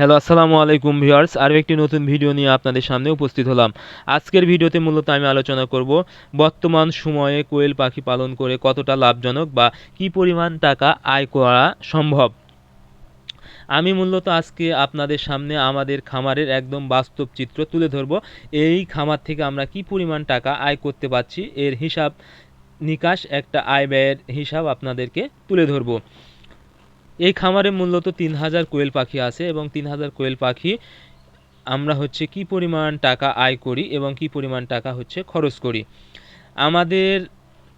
Hello, আসসালামু আলাইকুম viewers. আরও একটি নতুন ভিডিও নিয়ে আপনাদের সামনে উপস্থিত হলাম। আজকের ভিডিওতে মূলত আমি আলোচনা করব বর্তমান সময়ে কোয়েল পাখি পালন করে কতটা লাভজনক বা কি পরিমাণ টাকা আয় করা সম্ভব। আমি মূলত আজকে আপনাদের সামনে আমাদের খামারের একদম বাস্তব চিত্র তুলে ধরব। এই খামার থেকে আমরা কি পরিমাণ টাকা আয় করতে পারছি, এর হিসাব নিকাশ, একটা আয় ব্যয়ের হিসাব আপনাদেরকে তুলে ধরবো। এই খামারে মূলত তিন হাজার কোয়েল পাখি আছে এবং তিন হাজার কোয়েল পাখি আমরা হচ্ছে কি পরিমাণ টাকা আয় করি এবং কি পরিমাণ টাকা হচ্ছে খরচ করি। আমাদের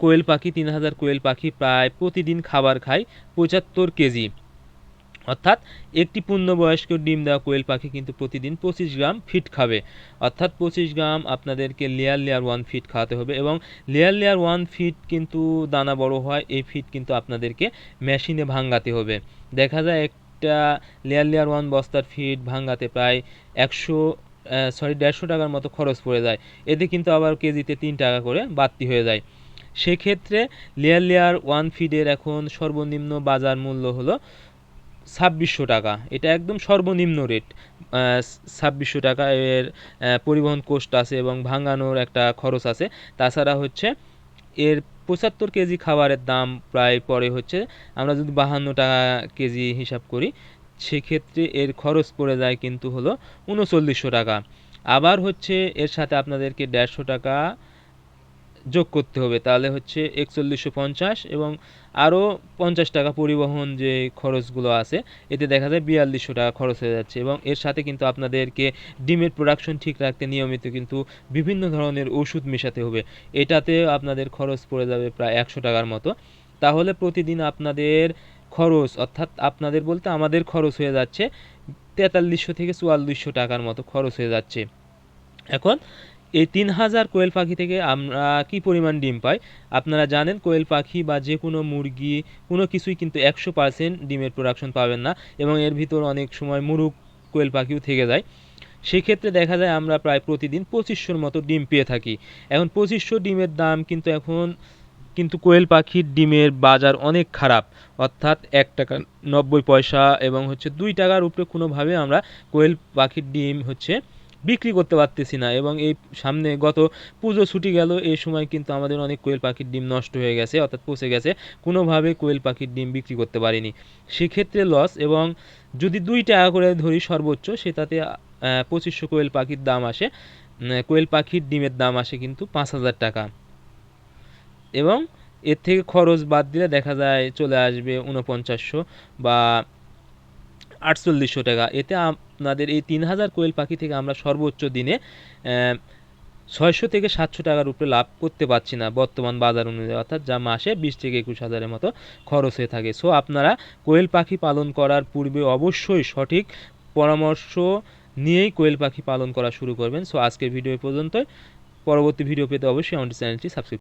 কোয়েল পাখি, তিন হাজার কোয়েল পাখি প্রায় প্রতিদিন খাবার খায় পঁচাত্তর কেজি। অর্থাৎ একটি পূর্ণবয়স্ক ডিম দেওয়া কোয়েল পাখি কিন্তু প্রতিদিন পঁচিশ গ্রাম ফিট খাবে। অর্থাৎ পঁচিশ গ্রাম আপনাদেরকে লেয়ার লেয়ার ওয়ান ফিট খাওয়াতে হবে এবং লেয়ার লেয়ার ওয়ান ফিট কিন্তু দানা বড় হয়, এই ফিট কিন্তু আপনাদেরকে মেশিনে ভাঙ্গাতে হবে। দেখা যায় একটা লেয়ার লেয়ার ওয়ান বস্তার ফিট ভাঙ্গাতে প্রায় একশো সরি দেড়শো টাকার মতো খরচ পড়ে যায়। এতে কিন্তু আবার কেজিতে তিন টাকা করে বাড়তি হয়ে যায়। সেক্ষেত্রে লেয়ার লেয়ার ওয়ান ফিডের এখন সর্বনিম্ন বাজার মূল্য হলো ছাব্বিশশো টাকা। এটা একদম সর্বনিম্ন রেট ছাব্বিশশো টাকা এর পরিবহন কোস্ট আছে এবং ভাঙানোর একটা খরচ আছে। তাছাড়া হচ্ছে এর পঁচাত্তর কেজি খাবারের দাম প্রায় পরে হচ্ছে। আমরা যদি বাহান্ন টাকা কেজি হিসাব করি, সেক্ষেত্রে এর খরচ পড়ে যায় কিন্তু হলো উনচল্লিশশো টাকা। আবার হচ্ছে এর সাথে আপনাদেরকে দেড়শো টাকা যোগ করতে হবে। তাহলে হচ্ছে একচল্লিশশো পঞ্চাশ এবং আরও পঞ্চাশ টাকা পরিবহন যে খরচগুলো আছে, এতে দেখা যায় বিয়াল্লিশশো টাকা খরচ হয়ে যাচ্ছে এবং এর সাথে কিন্তু আপনাদেরকে ডিমের প্রোডাকশন ঠিক রাখতে নিয়মিত কিন্তু বিভিন্ন ধরনের ওষুধ মেশাতে হবে। এটাতে আপনাদের খরচ পড়ে যাবে প্রায় একশো টাকার মতো। তাহলে প্রতিদিন আপনাদের খরচ, অর্থাৎ আপনাদের বলতে আমাদের খরচ হয়ে যাচ্ছে তেতাল্লিশশো থেকে চুয়াল্লিশশো টাকার মতো খরচ হয়ে যাচ্ছে। এখন এই তিন হাজার কোয়েল পাখি থেকে আমরা কি পরিমাণ ডিম পাই? আপনারা জানেন, কোয়েল পাখি বা যে কোনো মুরগি, কোনো কিছুই কিন্তু একশো পার্সেন্ট ডিমের প্রোডাকশন পাবেন না এবং এর ভিতর অনেক সময় মুরুগ কোয়েল পাখিও থেকে যায়। সেক্ষেত্রে দেখা যায় আমরা প্রায় প্রতিদিন পঁচিশশোর মতো ডিম পেয়ে থাকি। এখন পঁচিশশো ডিমের দাম কিন্তু এখন কিন্তু কোয়েল পাখির ডিমের বাজার অনেক খারাপ। অর্থাৎ এক টাকা নব্বই পয়সা এবং হচ্ছে দুই টাকার উপরে কোনোভাবে আমরা কোয়েল পাখির ডিম হচ্ছে বিক্রি করতে পারতেছি না এবং এই সামনে গত পুজো ছুটি গেল, এই সময় কিন্তু আমাদের অনেক কোয়েল পাখির ডিম নষ্ট হয়ে গেছে, অর্থাৎ পচে গেছে। কোনোভাবে কোয়েল পাখির ডিম বিক্রি করতে পারিনি। সেক্ষেত্রে লস এবং যদি দুই টাকা করে ধরি সর্বোচ্চ, সেটাতে পঁচিশশো কোয়েল পাখির দাম আসে কোয়েল পাখির ডিমের দাম আসে কিন্তু পাঁচ হাজার টাকা। এবং এর থেকে খরচ বাদ দিলে দেখা যায় চলে আসবে উনপঞ্চাশশো বা আটচল্লিশশো টাকা। এতে আপনাদের এই তিন হাজার কোয়েল পাখি থেকে আমরা সর্বোচ্চ দিনে ছয়শো থেকে সাতশো টাকার উপরে লাভ করতে পারছি না বর্তমান বাজার অনুযায়ী। অর্থাৎ যা মাসে বিশ থেকে একুশ হাজারের মতো খরচ হয়ে থাকে। সো আপনারা কোয়েল পাখি পালন করার পূর্বে অবশ্যই সঠিক পরামর্শ নিয়েই কোয়েল পাখি পালন করা শুরু করবেন। সো আজকের ভিডিও পর্যন্ত পরবর্তী ভিডিও পেতে অবশ্যই আমাদের চ্যানেলটি সাবস্ক্রাইব